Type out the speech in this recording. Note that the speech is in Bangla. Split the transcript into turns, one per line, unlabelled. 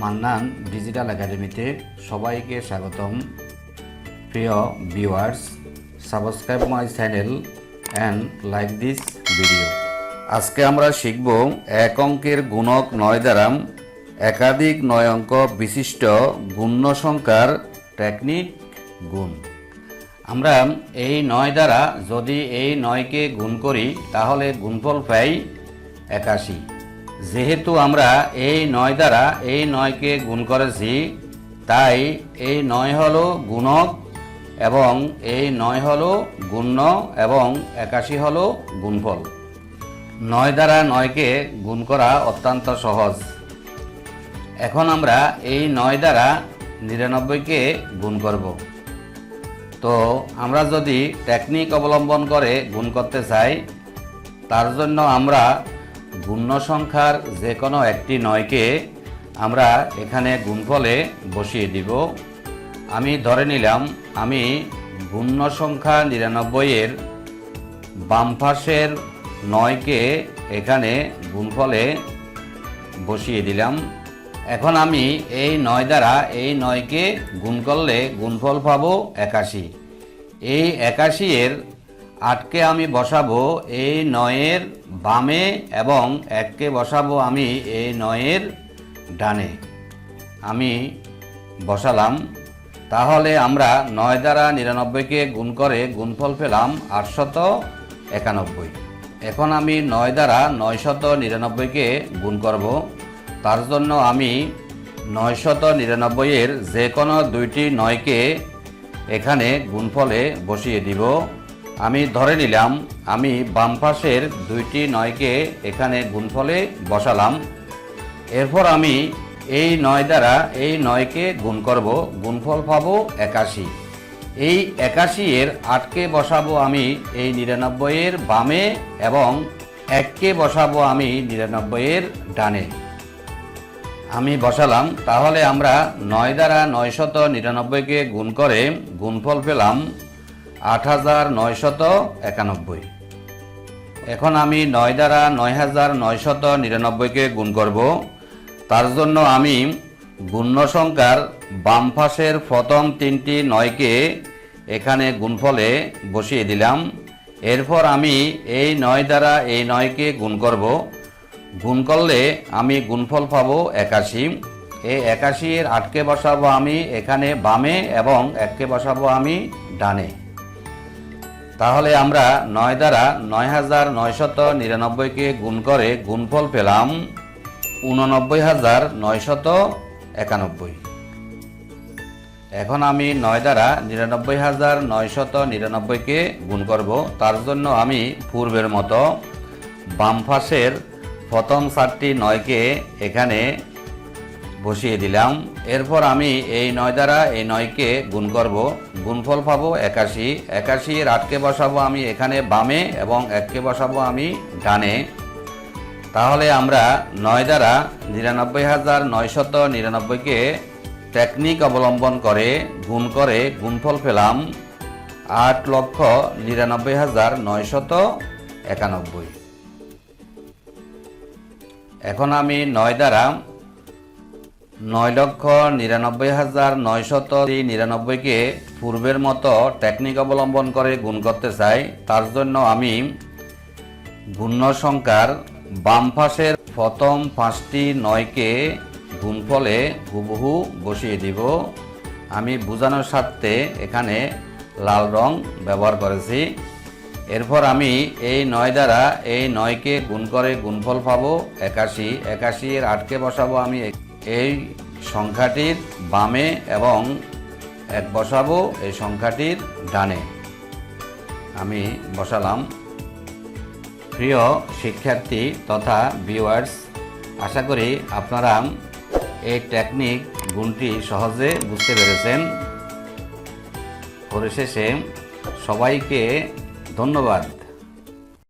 মান্নান ডিজিটাল একাডেমিতে সবাইকে স্বাগতম। প্রিয় viewers subscribe my channel and like this video আজকে আমরা শিখব এক অঙ্কের গুণক নয় দ্বারা একাধিক নয় অঙ্ক বিশিষ্ট গুণ্য সংখ্যার টেকনিক গুণ। আমরা এই নয় দ্বারা যদি এই নয়কে গুণ করি, তাহলে গুণফল পাই একাশি। যেহেতু আমরা এই নয় দ্বারা এই নয়কে গুণ করেছি, তাই এই নয় হলো গুণক এবং এই নয় হলো গুণ্য এবং একাশি হলো গুণফল। নয় দ্বারা নয়কে গুণ করা অত্যন্ত সহজ। এখন আমরা এই নয় দ্বারা নিরানব্বইকে গুণ করব। তো আমরা যদি টেকনিক অবলম্বন করে গুণ করতে চাই, তার জন্য আমরা গুণ্য সংখ্যার যে কোনো একটি নয়কে আমরা এখানে গুণফলে বসিয়ে দিব। আমি ধরে নিলাম, আমি গুণ্য সংখ্যা নিরানব্বইয়ের বাম নয়কে এখানে গুণফলে বসিয়ে দিলাম। এখন আমি এই নয় দ্বারা এই নয়কে গুণ করলে গুণফল পাবো একাশি। এই একাশি এর আটকে আমি বসাবো এই নয়ের বামে এবং এককে বসাবো আমি এই নয়ের ডানে। আমি বসালাম। তাহলে আমরা নয় দ্বারা নিরানব্বইকে গুণ করে গুণফল পেলাম আটশত একানব্বই। এখন আমি নয় দ্বারা নয়শত নিরানব্বইকে গুণ করব। তার জন্য আমি নয়শত নিরানব্বইয়ের যে কোনো দুইটি নয়কে এখানে গুণফলে বসিয়ে দিব। আমি ধরে নিলাম, আমি বাম পাশের দুইটি নয়কে এখানে গুণফলে বসালাম। এরপর আমি এই নয় দ্বারা এই নয়কে গুণ করব, গুণফল পাবো একাশি। এই একাশি এর আটকে বসাবো আমি এই নিরানব্বইয়ের বামে এবং এককে বসাবো আমি নিরানব্বইয়ের ডানে। আমি বসালাম, তাহলে আমরা নয় দ্বারা নয়শত নিরানব্বইকে গুণ করে গুণফল পেলাম আট হাজার নয়শত একানব্বই। এখন আমি নয় দ্বারা নয় হাজার নয়শত নিরানব্বইকে গুণ করব। তার জন্য আমি গুণ্য সংখ্যার বাম প্রথম তিনটি নয়কে এখানে গুণফলে বসিয়ে দিলাম। এরপর আমি এই নয় দ্বারা এই নয়কে গুণ করব। গুণ করলে আমি গুণফল পাব একাশি। এই একাশি এর আটকে বসাবো আমি এখানে বামে এবং এককে বসাবো আমি ডানে। তাহলে আমরা নয় দ্বারা নয় হাজার নয়শত নিরানব্বইকে গুণ করে গুণফল পেলাম উননব্বই হাজার নয়শত একানব্বই। এখন আমি নয় দ্বারা নিরানব্বই হাজার নয়শত নিরানব্বইকে গুণ করব। তার জন্য আমি পূর্বের মতো বাম পাশের প্রথম চারটি নয়কে এখানে বসিয়ে দিলাম। এরপর আমি এই নয় দ্বারা এই নয়কে গুণ করব। গুণফল পাবো একাশি। একাশি আটকে বসাবো আমি এখানে বামে এবং এককে বসাবো আমি ডানে। তাহলে আমরা নয় দ্বারা নিরানব্বই হাজার নয়শত নিরানব্বইকে টেকনিক অবলম্বন করে, গুণ করে গুণফল পেলাম আট লক্ষ নিরানব্বই হাজার নয়শত একানব্বই। এখন আমি নয় দ্বারা নয় লক্ষ নিরানব্বই হাজার নয়শত নিরানব্বইকে পূর্বের মতো টেকনিক অবলম্বন করে গুণ করতে চাই, তার জন্য আমি গুণ্য সংখ্যার বাম পাশের প্রথম পাঁচটি নয়কে গুণফলে হুবহু বসিয়ে দিব। আমি বোঝানোর স্বার্থে এখানে লাল রং ব্যবহার করেছি। এরপর আমি এই নয় দ্বারা এই নয়কে গুণ করে গুণফল পাবো, একাশি একাশি এর আটকে বসাবো আমি এই সংখ্যাটির বামে এবং এক বসাবো এই সংখ্যাটির ডানে। আমি বসালাম। প্রিয় শিক্ষার্থী তথা ভিউয়ার্স আশা করি আপনারা এই টেকনিক গুণটি সহজে বুঝতে পেরেছেন। পরিশেষে সবাইকে ধন্যবাদ।